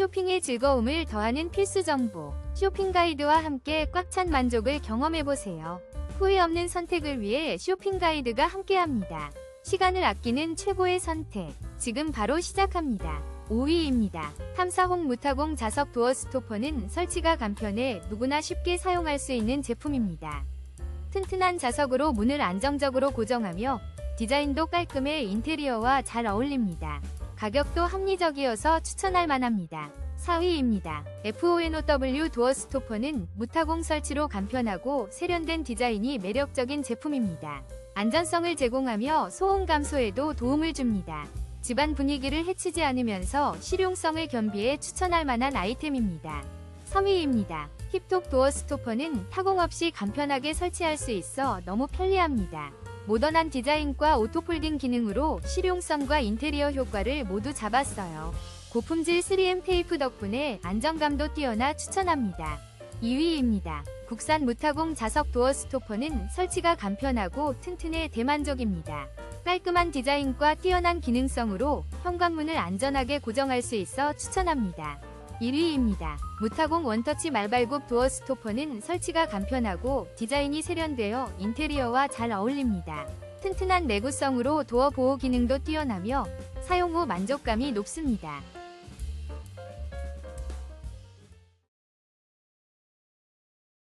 쇼핑의 즐거움을 더하는 필수 정보. 쇼핑 가이드와 함께 꽉 찬 만족을 경험해보세요. 후회 없는 선택을 위해 쇼핑 가이드가 함께합니다. 시간을 아끼는 최고의 선택. 지금 바로 시작합니다. 5위입니다. 탐사홍 무타공 자석 도어 스토퍼는 설치가 간편해 누구나 쉽게 사용할 수 있는 제품입니다. 튼튼한 자석으로 문을 안정적으로 고정하며 디자인도 깔끔해 인테리어와 잘 어울립니다. 가격도 합리적이어서 추천할 만합니다. 4위입니다. FONOW 도어 스토퍼는 무타공 설치로 간편하고 세련된 디자인이 매력적인 제품입니다. 안전성을 제공하며 소음 감소에도 도움을 줍니다. 집안 분위기를 해치지 않으면서 실용성을 겸비해 추천할 만한 아이템입니다. 3위입니다. 힙톡 도어 스토퍼는 타공 없이 간편하게 설치할 수 있어 너무 편리합니다. 모던한 디자인과 오토폴딩 기능으로 실용성과 인테리어 효과를 모두 잡았어요. 고품질 3M 테이프 덕분에 안정감도 뛰어나 추천합니다. 2위입니다. 국산 무타공 자석 도어 스토퍼는 설치가 간편하고 튼튼해 대만족입니다. 깔끔한 디자인과 뛰어난 기능성으로 현관문을 안전하게 고정할 수 있어 추천합니다. 1위입니다. 무타공 원터치 말발굽 도어 스토퍼는 설치가 간편하고 디자인이 세련되어 인테리어와 잘 어울립니다. 튼튼한 내구성으로 도어 보호 기능도 뛰어나며 사용 후 만족감이 높습니다.